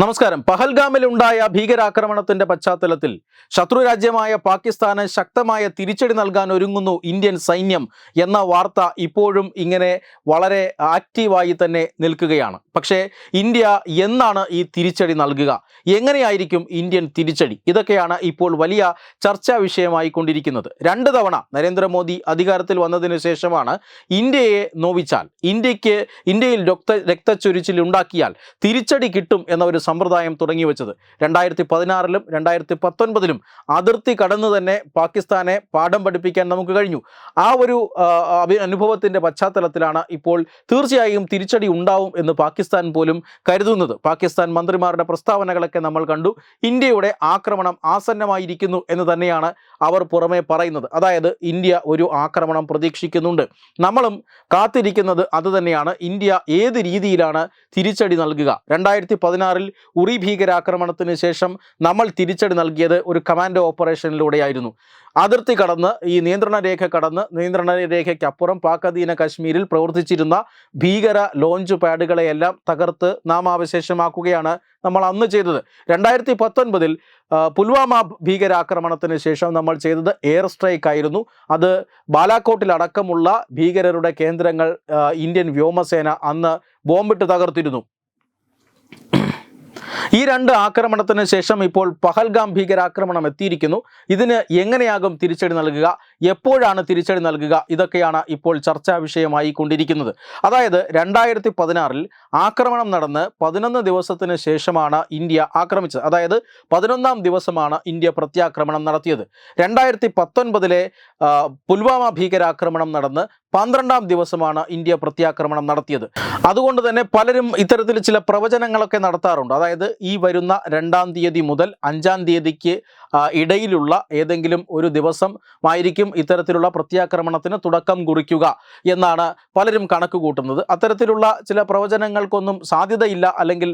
നമസ്കാരം. പഹൽഗാമിൽ ഉണ്ടായ ഭീകരാക്രമണത്തിന്റെ പശ്ചാത്തലത്തിൽ ശത്രു രാജ്യമായ പാകിസ്ഥാന് ശക്തമായ തിരിച്ചടി നൽകാൻ ഒരുങ്ങുന്നു ഇന്ത്യൻ സൈന്യം എന്ന വാർത്ത ഇപ്പോഴും ഇങ്ങനെ വളരെ ആക്റ്റീവായി തന്നെ നിൽക്കുകയാണ്. പക്ഷേ ഇന്ത്യ എന്നാണ് ഈ തിരിച്ചടി നൽകുക? എങ്ങനെയായിരിക്കും ഇന്ത്യൻ തിരിച്ചടി? ഇതൊക്കെയാണ് ഇപ്പോൾ വലിയ ചർച്ചാ വിഷയമായി കൊണ്ടിരിക്കുന്നത്. രണ്ട് തവണ നരേന്ദ്രമോദി അധികാരത്തിൽ വന്നതിന് ശേഷമാണ് ഇന്ത്യയെ നോവിച്ചാൽ ഇന്ത്യയ്ക്ക് ഇന്ത്യയിൽ രക്ത രക്തച്ചൊരിച്ചിൽ ഉണ്ടാക്കിയാൽ തിരിച്ചടി കിട്ടും എന്ന ഒരു സമ്പ്രദായം തുടങ്ങി വെച്ചത്. രണ്ടായിരത്തി പതിനാറിലും രണ്ടായിരത്തി പത്തൊൻപതിലും അതിർത്തി കടന്നു തന്നെ പാകിസ്ഥാനെ പാഠം പഠിപ്പിക്കാൻ നമുക്ക് കഴിഞ്ഞു. ആ ഒരു അനുഭവത്തിന്റെ പശ്ചാത്തലത്തിലാണ് ഇപ്പോൾ തീർച്ചയായും തിരിച്ചടി ഉണ്ടാവും എന്ന് പാകിസ്ഥാൻ പോലും കരുതുന്നത്. പാകിസ്ഥാൻ മന്ത്രിമാരുടെ പ്രസ്താവനകളൊക്കെ നമ്മൾ കണ്ടു. ഇന്ത്യയുടെ ആക്രമണം ആസന്നമായിരിക്കുന്നു എന്ന് തന്നെയാണ് അവർ പുറമെ പറയുന്നത്. അതായത് ഇന്ത്യ ഒരു ആക്രമണം പ്രതീക്ഷിക്കുന്നുണ്ട്. നമ്മളും കാത്തിരിക്കുന്നത് അതുതന്നെയാണ് ഇന്ത്യ ഏത് രീതിയിലാണ് തിരിച്ചടി നൽകുക? രണ്ടായിരത്തി പതിനാറിൽ ഉറി ഭീകരാക്രമണത്തിന് ശേഷം നമ്മൾ തിരിച്ചടി നൽകിയത് ഒരു കമാൻഡോ ഓപ്പറേഷനിലൂടെയായിരുന്നു. അതിർത്തി കടന്ന് ഈ നിയന്ത്രണ രേഖ കടന്ന് നിയന്ത്രണ രേഖയ്ക്കപ്പുറം പാക് അധീന കശ്മീരിൽ പ്രവർത്തിച്ചിരുന്ന ഭീകര ലോഞ്ച് പാഡുകളെയെല്ലാം തകർത്ത് നാമാവശേഷമാക്കുകയാണ് നമ്മൾ അന്ന് ചെയ്തത്. രണ്ടായിരത്തി പത്തൊൻപതിൽ പുൽവാമ ഭീകരാക്രമണത്തിന് ശേഷം നമ്മൾ ചെയ്തത് എയർ സ്ട്രൈക്ക് ആയിരുന്നു. അത് ബാലാക്കോട്ടിലടക്കമുള്ള ഭീകരരുടെ കേന്ദ്രങ്ങൾ ഇന്ത്യൻ വ്യോമസേന അന്ന് ബോംബിട്ട് തകർത്തിരുന്നു. ഈ രണ്ട് ആക്രമണത്തിന് ശേഷം ഇപ്പോൾ പഹൽഗാം ഭീകരാക്രമണം എത്തിയിരിക്കുന്നു. ഇതിന് എങ്ങനെയാകും തിരിച്ചടി നൽകുക? എപ്പോഴാണ് തിരിച്ചടി നൽകുക? ഇതൊക്കെയാണ് ഇപ്പോൾ ചർച്ചാ വിഷയമായി കൊണ്ടിരിക്കുന്നത്. അതായത് രണ്ടായിരത്തി പതിനാറിൽ ആക്രമണം നടന്ന് പതിനൊന്ന് ദിവസത്തിന് ശേഷമാണ് ഇന്ത്യ ആക്രമിച്ചത്. അതായത് പതിനൊന്നാം ദിവസമാണ് ഇന്ത്യ പ്രത്യാക്രമണം നടത്തിയത്. രണ്ടായിരത്തി പത്തൊൻപതിലെ പുൽവാമ ഭീകരാക്രമണം നടന്ന് പന്ത്രണ്ടാം ദിവസമാണ് ഇന്ത്യ പ്രത്യാക്രമണം നടത്തിയത്. അതുകൊണ്ട് തന്നെ പലരും ഇത്തരത്തിൽ ചില പ്രവചനങ്ങളൊക്കെ നടത്താറുണ്ട്. അതായത് ഈ വരുന്ന രണ്ടാം തീയതി മുതൽ അഞ്ചാം തീയതിക്ക് ഇടയിലുള്ള ഏതെങ്കിലും ഒരു ദിവസം ആയിരിക്കും ഇത്തരത്തിലുള്ള പ്രത്യാക്രമണത്തിന് തുടക്കം കുറിക്കുക എന്നാണ് പലരും കണക്ക് കൂട്ടുന്നത്. അത്തരത്തിലുള്ള ചില പ്രവചനങ്ങൾക്കൊന്നും സാധ്യതയില്ല അല്ലെങ്കിൽ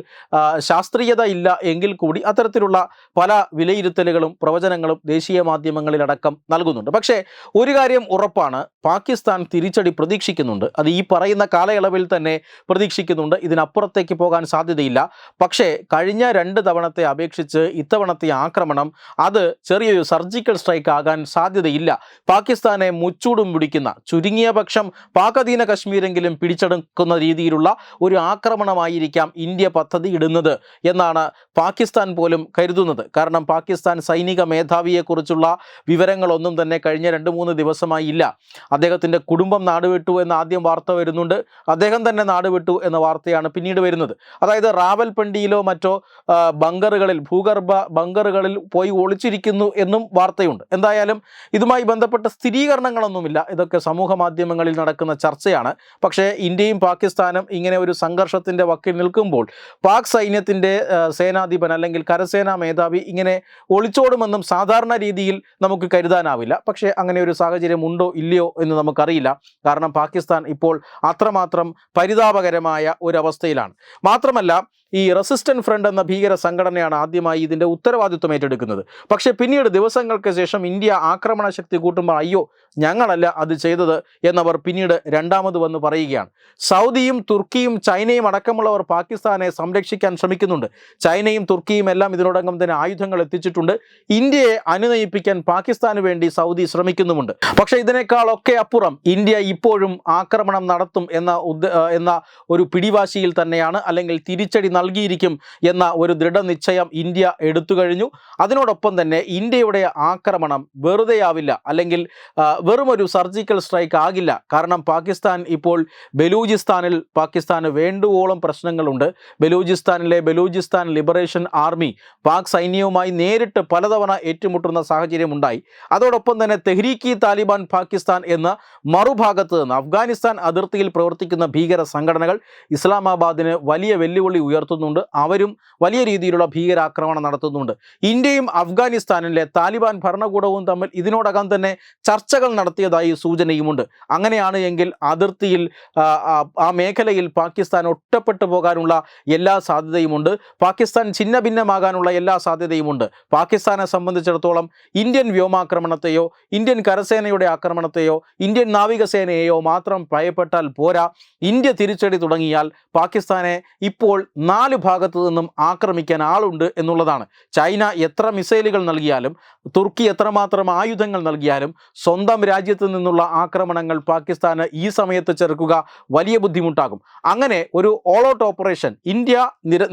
ശാസ്ത്രീയത ഇല്ല എങ്കിൽ കൂടി അത്തരത്തിലുള്ള പല വിലയിരുത്തലുകളും പ്രവചനങ്ങളും ദേശീയ മാധ്യമങ്ങളിലടക്കം നൽകുന്നുണ്ട്. പക്ഷേ ഒരു കാര്യം ഉറപ്പാണ്. പാകിസ്ഥാൻ തിരിച്ചടി പ്രതീക്ഷിക്കുന്നുണ്ട്. അത് ഈ പറയുന്ന കാലയളവിൽ തന്നെ പ്രതീക്ഷിക്കുന്നുണ്ട്. ഇതിനപ്പുറത്തേക്ക് പോകാൻ സാധ്യതയില്ല. പക്ഷേ കഴിഞ്ഞ രണ്ട് തവണത്തെ അപേക്ഷിച്ച് ഇത്തവണത്തെ ആക്രമണം അത് ചെറിയൊരു സർജിക്കൽ സ്ട്രൈക്ക് ആകാൻ സാധ്യതയില്ല. പാകിസ്ഥാനെ മുച്ചൂടും പിടിക്കുന്ന ചുരുങ്ങിയ പക്ഷം പാകധീന കശ്മീരെങ്കിലും പിടിച്ചെടുക്കുന്ന രീതിയിലുള്ള ഒരു ആക്രമണമായിരിക്കാം ഇന്ത്യ പദ്ധതി ഇടുന്നത് എന്നാണ് പാകിസ്ഥാൻ പോലും കരുതുന്നത്. കാരണം പാകിസ്ഥാൻ സൈനിക മേധാവിയെക്കുറിച്ചുള്ള വിവരങ്ങളൊന്നും തന്നെ കഴിഞ്ഞ രണ്ട് മൂന്ന് ദിവസമായി ഇല്ല. അദ്ദേഹത്തിന്റെ കുടുംബം നാടുവിട്ടു എന്ന ആദ്യം വാർത്ത വരുന്നുണ്ട്. അദ്ദേഹം തന്നെ നാടുവിട്ടു എന്ന വാർത്തയാണ് പിന്നീട് വരുന്നത്. അതായത് റാവൽപണ്ടിയിലോ മറ്റോ ബങ്കറുകളിൽ ഭൂഗർഭ ബങ്കറുകളിൽ പോയി ഒളിച്ചിരിക്കുന്നു എന്നും വാർത്തയുണ്ട്. എന്തായാലും ഇതുമായി ബന്ധപ്പെട്ട സ്ഥിരീകരണങ്ങളൊന്നുമില്ല. ഇതൊക്കെ സമൂഹ മാധ്യമങ്ങളിൽ നടക്കുന്ന ചർച്ചയാണ്. പക്ഷേ ഇന്ത്യയും പാകിസ്ഥാനും ഇങ്ങനെ ഒരു സംഘർഷത്തിന്റെ വക്കിൽ നിൽക്കുമ്പോൾ പാക് സൈന്യത്തിന്റെ സേനാധിപൻ അല്ലെങ്കിൽ കരസേനാ മേധാവി ഇങ്ങനെ ഒളിച്ചോടുമെന്നും സാധാരണ രീതിയിൽ നമുക്ക് കരുതാനാവില്ല. പക്ഷേ അങ്ങനെ ഒരു സാഹചര്യം ഉണ്ടോ ഇല്ലയോ എന്ന് നമുക്കറിയില്ല. കാരണം പാകിസ്ഥാൻ ഇപ്പോൾ അത്രമാത്രം പരിതാപകരമായ ഒരവസ്ഥയിലാണ്. മാത്രമല്ല ഈ റെസിസ്റ്റന്റ് ഫ്രണ്ട് എന്ന ഭീകര സംഘടനയാണ് ആദ്യമായി ഇതിന്റെ ഉത്തരവാദിത്വം ഏറ്റെടുക്കുന്നത്. പക്ഷേ പിന്നീട് ദിവസങ്ങൾക്ക് ശേഷം ഇന്ത്യ ആക്രമണ ശക്തി കൂട്ടുമ്പോൾ അയ്യോ ഞങ്ങളല്ല അത് ചെയ്തത് എന്നവർ പിന്നീട് രണ്ടാമത് വന്ന് പറയുകയാണ്. സൗദിയും തുർക്കിയും ചൈനയും അടക്കമുള്ളവർ പാകിസ്ഥാനെ സംരക്ഷിക്കാൻ ശ്രമിക്കുന്നുണ്ട്. ചൈനയും തുർക്കിയും എല്ലാം ഇതിനോടകം തന്നെ ആയുധങ്ങൾ എത്തിച്ചിട്ടുണ്ട്. ഇന്ത്യയെ അനുനയിപ്പിക്കാൻ പാകിസ്ഥാന് വേണ്ടി സൗദി ശ്രമിക്കുന്നുമുണ്ട്. പക്ഷേ ഇതിനേക്കാളൊക്കെ അപ്പുറം ഇന്ത്യ ഇപ്പോഴും ആക്രമണം നടത്തും എന്ന എന്ന ഒരു പിടിവാശിയിൽ തന്നെയാണ്. അല്ലെങ്കിൽ തിരിച്ചടി നൽകിയിരിക്കും എന്ന ഒരു ദൃഢനിശ്ചയം ഇന്ത്യ എടുത്തു കഴിഞ്ഞു. അതിനോടൊപ്പം തന്നെ ഇന്ത്യയുടെ ആക്രമണം വെറുതെയാവില്ല. അല്ലെങ്കിൽ വെറുമൊരു സർജിക്കൽ സ്ട്രൈക്ക് ആകില്ല. കാരണം പാകിസ്ഥാൻ ഇപ്പോൾ ബലൂചിസ്ഥാനിൽ പാകിസ്ഥാന് വേണ്ടുവോളം പ്രശ്നങ്ങളുണ്ട്. ബലൂചിസ്ഥാനിലെ ബലൂചിസ്ഥാൻ ലിബറേഷൻ ആർമി പാക് സൈന്യവുമായി നേരിട്ട് പലതവണ ഏറ്റുമുട്ടുന്ന സാഹചര്യം ഉണ്ടായി. അതോടൊപ്പം തന്നെ തെഹ്രീക്കി താലിബാൻ പാകിസ്ഥാൻ എന്ന മറുഭാഗത്ത് നിന്ന് അഫ്ഗാനിസ്ഥാൻ അതിർത്തിയിൽ പ്രവർത്തിക്കുന്ന ഭീകര സംഘടനകൾ ഇസ്ലാമാബാദിന് വലിയ വെല്ലുവിളി ഉയർത്തുന്നുണ്ട് അവരും വലിയ രീതിയിലുള്ള ഭീകരാക്രമണം നടത്തുന്നുണ്ട്. ഇന്ത്യയും അഫ്ഗാനിസ്ഥാനിലെ താലിബാൻ ഭരണകൂടവും തമ്മിൽ ഇതിനോടകം തന്നെ ചർച്ചകൾ നടത്തിയതായി സൂചനയുമുണ്ട്. അങ്ങനെയാണ് എങ്കിൽ അതിർത്തിയിൽ ആ മേഖലയിൽ പാകിസ്ഥാൻ ഒറ്റപ്പെട്ടു പോകാനുള്ള എല്ലാ സാധ്യതയുമുണ്ട്. പാകിസ്ഥാൻ ഛിന്ന ഭിന്നമാകാനുള്ള എല്ലാ സാധ്യതയുമുണ്ട്. പാകിസ്ഥാനെ സംബന്ധിച്ചിടത്തോളം ഇന്ത്യൻ വ്യോമാക്രമണത്തെയോ ഇന്ത്യൻ കരസേനയുടെ ആക്രമണത്തെയോ ഇന്ത്യൻ നാവികസേനയെയോ മാത്രം ഭയപ്പെട്ടാൽ പോരാ. ഇന്ത്യ തിരിച്ചടി തുടങ്ങിയാൽ പാകിസ്ഥാനെ ഇപ്പോൾ നാല് ഭാഗത്തു നിന്നും ആക്രമിക്കാൻ ആളുണ്ട് എന്നുള്ളതാണ്. ചൈന എത്ര മിസൈലുകൾ നൽകിയാലും തുർക്കി എത്രമാത്രം ആയുധങ്ങൾ നൽകിയാലും സ്വന്തം രാജ്യത്ത് നിന്നുള്ള ആക്രമണങ്ങൾ പാകിസ്ഥാന് ഈ സമയത്ത് ചെറുക്കുക വലിയ ബുദ്ധിമുട്ടാകും. അങ്ങനെ ഒരു ഓൾ ഔട്ട് ഓപ്പറേഷൻ ഇന്ത്യ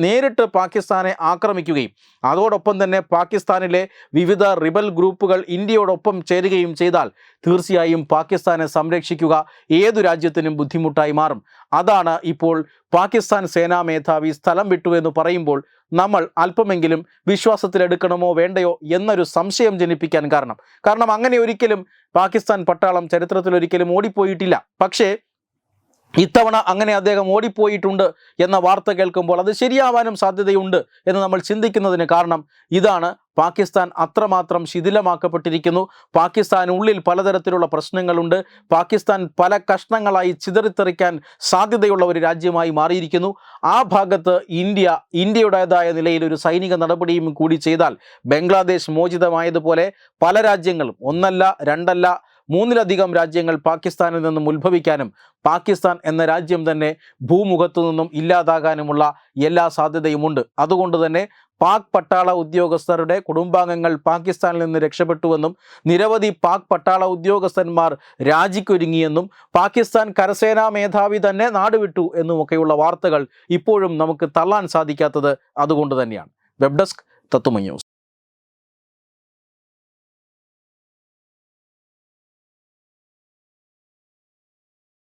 നേരിട്ട് പാകിസ്ഥാനെ ആക്രമിക്കുകയും അതോടൊപ്പം തന്നെ പാകിസ്ഥാനിലെ വിവിധ റിബൽ ഗ്രൂപ്പുകൾ ഇന്ത്യയോടൊപ്പം ചേരുകയും ചെയ്താൽ തീർച്ചയായും പാകിസ്ഥാനെ സംരക്ഷിക്കുക ഏതു രാജ്യത്തിനും ബുദ്ധിമുട്ടായി മാറും. അതാണ് ഇപ്പോൾ പാകിസ്ഥാൻ സേനാ മേധാവി സ്ഥലം വിട്ടു എന്ന് പറയുമ്പോൾ നമ്മൾ അല്പമെങ്കിലും വിശ്വാസത്തിലെടുക്കണമോ വേണ്ടയോ എന്നൊരു സംശയം ജനിപ്പിക്കാൻ കാരണം. കാരണം അങ്ങനെ ഒരിക്കലും പാകിസ്ഥാൻ പട്ടാളം ചരിത്രത്തിൽ ഒരിക്കലും ഓടിപ്പോയിട്ടില്ല. പക്ഷേ ഇത്തവണ അങ്ങനെ അദ്ദേഹം ഓടിപ്പോയിട്ടുണ്ട് എന്ന വാർത്ത കേൾക്കുമ്പോൾ അത് ശരിയാവാനും സാധ്യതയുണ്ട് എന്ന് നമ്മൾ ചിന്തിക്കുന്നതിന് കാരണം ഇതാണ്. പാകിസ്ഥാൻ അത്രമാത്രം ശിഥിലമാക്കപ്പെട്ടിരിക്കുന്നു. പാകിസ്ഥാനുള്ളിൽ പലതരത്തിലുള്ള പ്രശ്നങ്ങളുണ്ട്. പാകിസ്ഥാൻ പല കഷ്ണങ്ങളായി ചിതറിത്തെറിക്കാൻ സാധ്യതയുള്ള ഒരു രാജ്യമായി മാറിയിരിക്കുന്നു. ആ ഭാഗത്ത് ഇന്ത്യ ഇന്ത്യയുടേതായ നിലയിൽ ഒരു സൈനിക നടപടിയും കൂടി ചെയ്താൽ ബംഗ്ലാദേശ് മോചിതമായതുപോലെ പല രാജ്യങ്ങളും ഒന്നല്ല രണ്ടല്ല മൂന്നിലധികം രാജ്യങ്ങൾ പാകിസ്ഥാനിൽ നിന്നും ഉത്ഭവിക്കാനും പാകിസ്ഥാൻ എന്ന രാജ്യം തന്നെ ഭൂമുഖത്തു നിന്നും ഇല്ലാതാകാനുമുള്ള എല്ലാ സാധ്യതയുമുണ്ട്. അതുകൊണ്ട് തന്നെ പാക് പട്ടാള ഉദ്യോഗസ്ഥരുടെ കുടുംബാംഗങ്ങൾ പാകിസ്ഥാനിൽ നിന്ന് രക്ഷപ്പെട്ടുവെന്നും നിരവധി പാക് പട്ടാള ഉദ്യോഗസ്ഥന്മാർ രാജിക്കൊരുങ്ങിയെന്നും പാകിസ്ഥാൻ കരസേനാ മേധാവി തന്നെ നാടുവിട്ടു എന്നുമൊക്കെയുള്ള വാർത്തകൾ ഇപ്പോഴും നമുക്ക് തള്ളാൻ സാധിക്കാത്തത് അതുകൊണ്ട് തന്നെയാണ്. Web desk തത്തുമ news.